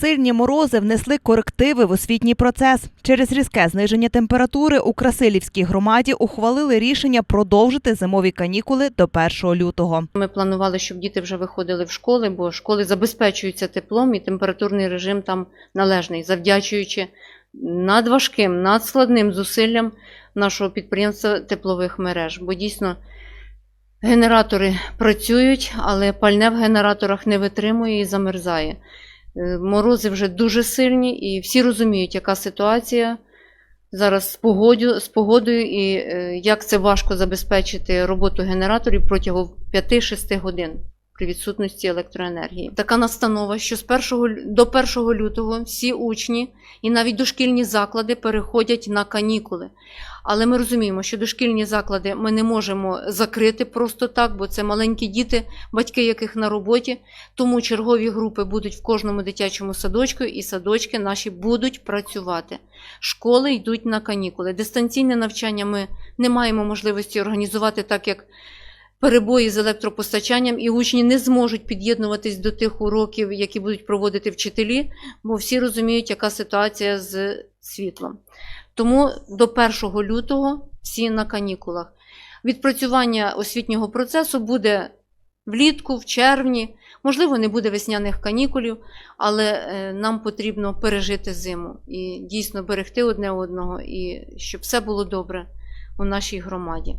Сильні морози внесли корективи в освітній процес. Через різке зниження температури у Красилівській громаді ухвалили рішення продовжити зимові канікули до 1 лютого. Ми планували, щоб діти вже виходили в школи, бо школи забезпечуються теплом і температурний режим там належний, завдячуючи надважким, надскладним зусиллям нашого підприємства теплових мереж. Бо дійсно генератори працюють, але пальне в генераторах не витримує і замерзає. Е, Морози вже дуже сильні, і всі розуміють, яка ситуація зараз з погодою, з погодою і е, як це важко забезпечити роботу генераторів протягом 5-6 годин при відсутності електроенергії. Така настанова, що з 1 до 1 лютого всі учні і навіть дошкільні заклади переходять на канікули. Але ми розуміємо, що дошкільні заклади ми не можемо закрити просто так, бо це маленькі діти, батьки яких на роботі. Тому чергові групи будуть в кожному дитячому садочку, і садочки наші будуть працювати. Школи йдуть на канікули. Дистанційне навчання ми не маємо можливості організувати так, як перебої з електропостачанням, і учні не зможуть під'єднуватись до тих уроків, які будуть проводити вчителі, бо всі розуміють, яка ситуація з світлом. Тому до 1 лютого всі на канікулах. Відпрацювання освітнього процесу буде влітку, в червні. Можливо, не буде весняних канікулів, але е, нам потрібно пережити зиму і дійсно берегти одне одного, і щоб все було добре у нашій громаді.